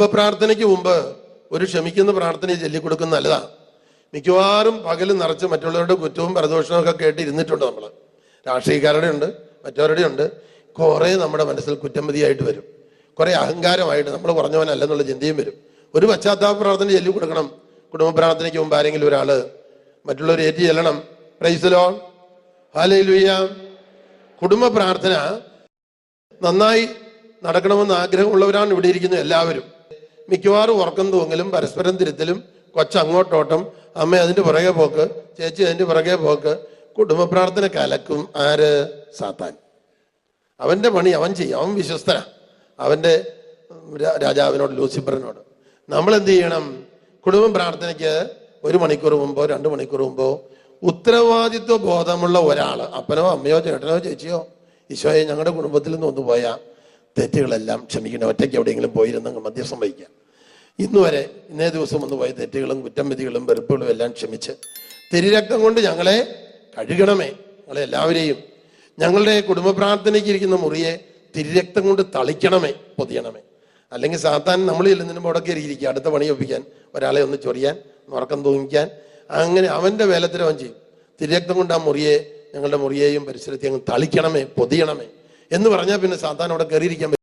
ഇപ്പൊ പ്രാർത്ഥനയ്ക്ക് മുമ്പ് ഒരു ക്ഷമിക്കുന്ന പ്രാർത്ഥനയെ ചൊല്ലിക്കൊടുക്കുന്ന നല്ലതാ മിക്കവാറും പകൽ നിറച്ച് മറ്റുള്ളവരുടെ കുറ്റവും പരദോഷവും ഒക്കെ കേട്ട് ഇരുന്നിട്ടുണ്ട് നമ്മൾ രാഷ്ട്രീയക്കാരുടെ ഉണ്ട് മറ്റവരുടെ ഉണ്ട്. കുറെ നമ്മുടെ മനസ്സിൽ കുറ്റമതിയായിട്ട് വരും. കുറെ അഹങ്കാരമായിട്ട് നമ്മൾ കുറഞ്ഞവനല്ലെന്നുള്ള ചിന്തയും വരും. ഒരു പശ്ചാത്താപ പ്രാർത്ഥന ചൊല്ലി കൊടുക്കണം. കുടുംബ പ്രാർത്ഥനയ്ക്ക് മുമ്പ് ആരെങ്കിലും ഒരാൾ മറ്റുള്ളവർ ഏറ്റി ചെല്ലണം. പ്രൈസലോ ഹാലയിലുയ്യ കുടുംബ പ്രാർത്ഥന നന്നായി നടക്കണമെന്ന് ആഗ്രഹമുള്ളവരാണ് ഇവിടെ ഇരിക്കുന്ന എല്ലാവരും. മിക്കവാറും ഉറക്കം തൂങ്ങലും പരസ്പരം തിരുത്തലും കൊച്ചങ്ങോട്ടോട്ടം. അമ്മ അതിന്റെ പുറകെ പോക്ക്. ചേച്ചി അതിന്റെ പുറകെ പോക്ക്. കുടുംബ പ്രാർത്ഥന കലക്കും. ആര്? സാത്താൻ. അവന്റെ പണി അവൻ ചെയ്യും. അവൻ വിശ്വസ്തനാ. അവന്റെ രാജാവിനോട് ലൂസിഫറിനോട്. നമ്മൾ എന്ത് ചെയ്യണം? കുടുംബ പ്രാർത്ഥനയ്ക്ക് ഒരു മണിക്കൂർ മുമ്പോ രണ്ട് മണിക്കൂർ മുമ്പോ ഉത്തരവാദിത്വ ബോധമുള്ള ഒരാൾ അപ്പനോ അമ്മയോ ചേട്ടനോ ചേച്ചിയോ ഈശോയെ ഞങ്ങളുടെ കുടുംബത്തിൽ നിന്ന് ഒന്ന് പോയാൽ തെറ്റുകളെല്ലാം ക്ഷമിക്കണം. ഒറ്റയ്ക്ക് എവിടെയെങ്കിലും പോയിരുന്നെങ്കിൽ മധ്യസ്ഥം വഹിക്കാം. ഇന്ന് വരെ ഇന്നേ ദിവസം ഒന്ന് പോയ തെറ്റുകളും കുറ്റംവിധികളും വെറുപ്പുകളും എല്ലാം ക്ഷമിച്ച് തിരുരക്തം കൊണ്ട് ഞങ്ങളെ കഴുകണമേ. ഞങ്ങളെ എല്ലാവരെയും. ഞങ്ങളുടെ കുടുംബ പ്രാർത്ഥനയ്ക്ക് ഇരിക്കുന്ന മുറിയെ തിരുരക്തം കൊണ്ട് തളിക്കണമേ പൊതിയണമേ. അല്ലെങ്കിൽ സാത്താൻ നമ്മൾ ചെല്ലുന്നതിന് മുടക്കി അടുത്ത പണി ഒപ്പിക്കാൻ ഒരാളെ ഒന്ന് ചൊറിയാൻ ഉറക്കം തൂങ്ങിക്കാൻ. അങ്ങനെ അവന്റെ വേലത്തിൽ അവൻ ചെയ്യും. തിരുരക്തം കൊണ്ട് ആ മുറിയെ ഞങ്ങളുടെ മുറിയെയും പരിസരത്തെയും തളിക്കണമേ പൊതിയണമേ എന്ന് പറഞ്ഞാൽ പിന്നെ സാത്താൻ അവിടെ കയറിയിരിക്കാൻ